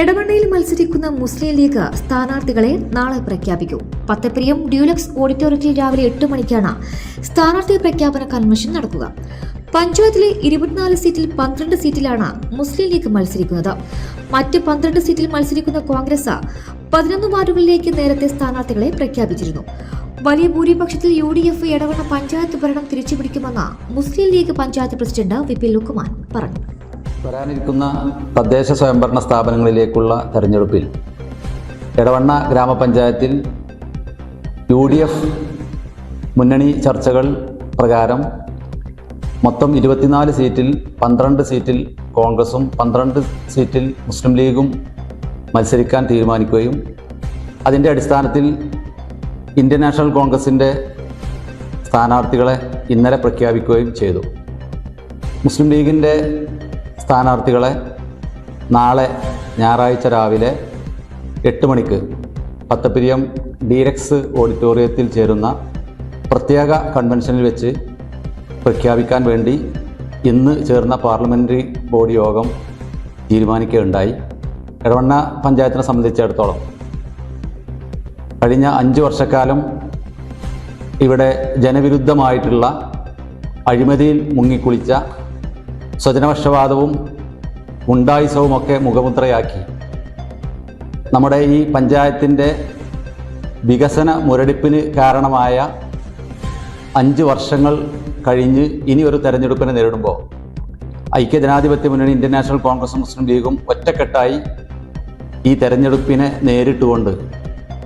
എടവണ്ണയിൽ മത്സരിക്കുന്ന മുസ്ലിം ലീഗ് സ്ഥാനാർത്ഥികളെ നാളെ പ്രഖ്യാപിക്കും. പത്തപ്രിയം ഡ്യൂലക്സ് ഓഡിറ്റോറിയത്തിൽ രാവിലെ എട്ട് മണിക്കാണ് സ്ഥാനാർത്ഥി പ്രഖ്യാപന കൺവെൻഷൻ നടക്കുക. പഞ്ചായത്തിലെ ഇരുപത്തിനാല് സീറ്റിൽ പന്ത്രണ്ട് സീറ്റിലാണ് മുസ്ലിം ലീഗ് മത്സരിക്കുന്നത്. മറ്റ് പന്ത്രണ്ട് സീറ്റിൽ മത്സരിക്കുന്ന കോൺഗ്രസ് പതിനൊന്ന് വാർഡുകളിലേക്ക് നേരത്തെ സ്ഥാനാർത്ഥികളെ പ്രഖ്യാപിച്ചിരുന്നു. വലിയ ഭൂരിപക്ഷത്തിൽ U D F Edavanna panchayat ഭരണം തിരിച്ചുപിടിക്കുമെന്ന് Muslim League panchayat president V P Lukman പറഞ്ഞു. വരാനിരിക്കുന്ന തദ്ദേശ സ്വയംഭരണ സ്ഥാപനങ്ങളിലേക്കുള്ള തെരഞ്ഞെടുപ്പിൽ എടവണ്ണ ഗ്രാമപഞ്ചായത്തിൽ യു ഡി എഫ് മുന്നണി ചർച്ചകൾ പ്രകാരം മൊത്തം ഇരുപത്തിനാല് സീറ്റിൽ പന്ത്രണ്ട് സീറ്റിൽ കോൺഗ്രസും പന്ത്രണ്ട് സീറ്റിൽ മുസ്ലിം ലീഗും മത്സരിക്കാൻ തീരുമാനിക്കുകയും അതിന്റെ അടിസ്ഥാനത്തിൽ ഇന്ത്യൻ നാഷണൽ കോൺഗ്രസിന്റെ സ്ഥാനാർത്ഥികളെ ഇന്നലെ പ്രഖ്യാപിക്കുകയും ചെയ്തു. മുസ്ലിം ലീഗിന്റെ സ്ഥാനാർത്ഥികളെ നാളെ ഞായറാഴ്ച രാവിലെ എട്ട് മണിക്ക് പത്തപ്പിരിയം ഡീരക്സ് ഓഡിറ്റോറിയത്തിൽ ചേരുന്ന പ്രത്യേക കൺവെൻഷനിൽ വെച്ച് പ്രഖ്യാപിക്കാൻ വേണ്ടി ഇന്ന് ചേർന്ന പാർലമെന്ററി ബോഡി യോഗം തീരുമാനിക്കുകയുണ്ടായി. എടവണ്ണ പഞ്ചായത്തിനെ സംബന്ധിച്ചിടത്തോളം കഴിഞ്ഞ അഞ്ച് വർഷക്കാലം ഇവിടെ ജനവിരുദ്ധമായിട്ടുള്ള അഴിമതിയിൽ മുങ്ങിക്കുളിച്ച സ്വജനപക്ഷപാതവും ഉണ്ടായുസവുമൊക്കെ മുഖമുദ്രയാക്കി. നമ്മുടെ ഈ പഞ്ചായത്തിന്റെ വികസന മുരടിപ്പിന് കാരണമായ അഞ്ച് വർഷങ്ങൾ കഴിഞ്ഞ് ഇനി ഒരു തെരഞ്ഞെടുപ്പിനെ നേരിടുമ്പോൾ ഐക്യജനാധിപത്യ മുന്നണി ഇന്ത്യൻ നാഷണൽ കോൺഗ്രസ് മുസ്ലിം ലീഗും ഒറ്റക്കെട്ടായി ഈ തെരഞ്ഞെടുപ്പിനെ നേരിട്ടുകൊണ്ട്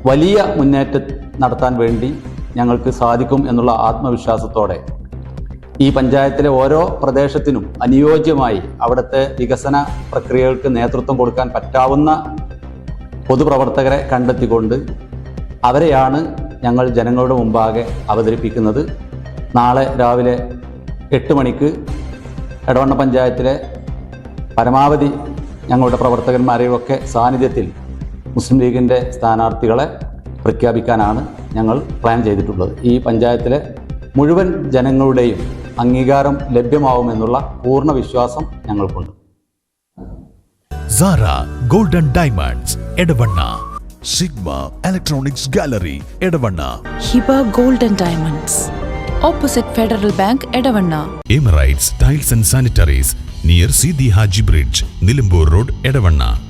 വലിയ മുന്നേറ്റം നടത്താൻ വേണ്ടി ഞങ്ങൾക്ക് സാധിക്കും എന്നുള്ള ആത്മവിശ്വാസത്തോടെ ഈ പഞ്ചായത്തിലെ ഓരോ പ്രദേശത്തിനും അനുയോജ്യമായി അവിടുത്തെ വികസന പ്രക്രിയകൾക്ക് നേതൃത്വം കൊടുക്കാൻ പറ്റാവുന്ന പൊതുപ്രവർത്തകരെ കണ്ടെത്തിക്കൊണ്ട് അവരെയാണ് ഞങ്ങൾ ജനങ്ങളുടെ മുമ്പാകെ അവതരിപ്പിക്കുന്നത്. നാളെ രാവിലെ എട്ട് മണിക്ക് എടവണ്ണ പഞ്ചായത്തിലെ പരമാവധി ഞങ്ങളുടെ പ്രവർത്തകന്മാരെയൊക്കെ സാന്നിധ്യത്തിൽ മുസ്ലിം ലീഗിന്റെ സ്ഥാനാർത്ഥികളെ പ്രഖ്യാപിക്കാനാണ് ഞങ്ങൾ പ്ലാൻ ചെയ്തിട്ടുള്ളത്. ഈ പഞ്ചായത്തിലെ മുഴുവൻ ജനങ്ങളുടെയും അംഗീകാരം ലഭ്യമാവുമെന്നുള്ള പൂർണ വിശ്വാസം ഞങ്ങൾക്കുണ്ട്. Sara golden diamonds Edavanna sigma electronics gallery Edavanna Hiba golden diamonds opposite federal bank Edavanna emirates tiles and sanitaries near C D Haji bridge Nilambur road Edavanna